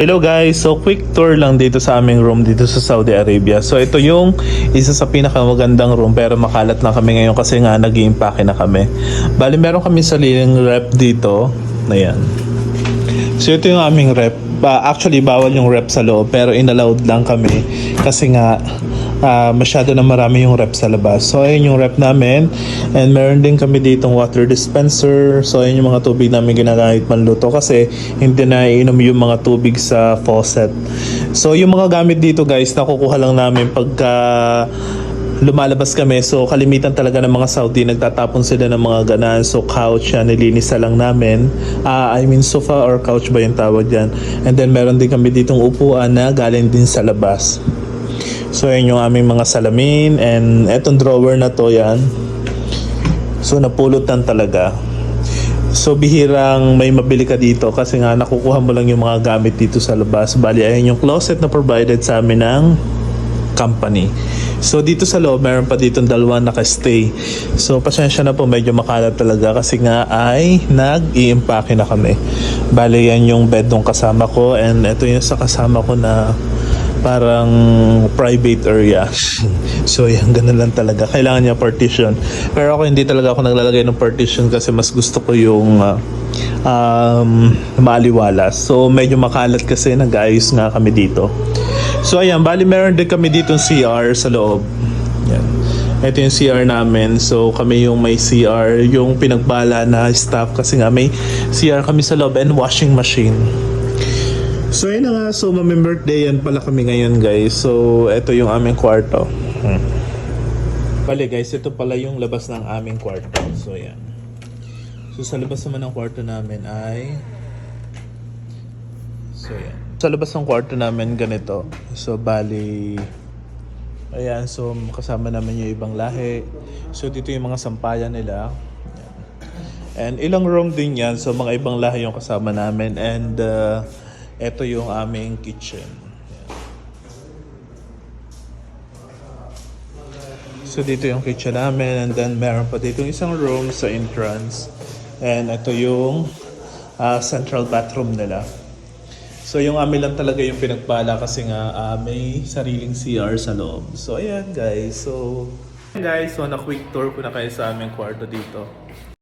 Hello guys, so quick tour lang dito sa aming room dito sa Saudi Arabia. So ito yung isa sa pinakamagandang room pero makalat na kami ngayon kasi nga nag iimpake na kami. Bali meron kami sariling rep dito. Ayan. So ito yung aming rep. Ba, actually bawal yung rep sa loob pero inallowed lang kami kasi nga ah, masyado na marami yung rep sa labas. So ayun yung rep namin and meron din kami ditong water dispenser. So ayun yung mga tubig namin ginagamit manluto kasi hindi na iinom yung mga tubig sa faucet. So yung mga gamit dito guys nakukuha lang namin pagka lumalabas kami. So, kalimitan talaga ng mga Saudi, nagtatapon sila ng mga ganan. So, couch, yan, nilinis na lang namin. Ah, I mean, sofa or couch ba yung tawag dyan. And then, meron din kami ditong upuan na galing din sa labas. So, yan yung aming mga salamin. And etong drawer na to, yan. So, napulot lang talaga. So, bihirang may mabili ka dito kasi nga nakukuha mo lang yung mga gamit dito sa labas. Bali, ayun yung closet na provided sa amin ng company. So dito sa loob, meron pa dito dalawa naka-stay. So pasensya na po, medyo makalat talaga kasi nga ay nag-i-impake na kami. Bale yan yung bed nung kasama ko and ito yung sa kasama ko na parang private area. so yan, ganun lang talaga. Kailangan niya partition. Pero ako hindi talaga ako naglalagay ng partition kasi mas gusto ko yung uh, um, maaliwalas. So medyo makalat kasi nag-ayos nga kami dito. So ayan, bali meron din kami dito CR sa loob. Yan. Ito yung CR namin. So kami yung may CR, yung pinagbala na staff kasi nga may CR kami sa loob and washing machine. So yun na nga, so mami-birthday yan pala kami ngayon guys. So ito yung aming kwarto. Hmm. Bali guys, ito pala yung labas ng aming kwarto. So yan. So sa labas naman ng kwarto namin ay So yan. Sa labas ng kwarto namin ganito. So bali Ayan, so kasama namin yung ibang lahi. So dito yung mga sampayan nila. And ilang room din yan. So mga ibang lahi yung kasama namin. And uh, ito yung aming kitchen. So dito yung kitchen namin. And then meron pa dito isang room sa entrance. And ito yung uh, central bathroom nila. So yung amin lang talaga yung pinagpala kasi nga ah, may sariling CR sa loob. So ayan guys, so Ayan, guys, so na quick tour ko na kayo sa aming kwarto dito.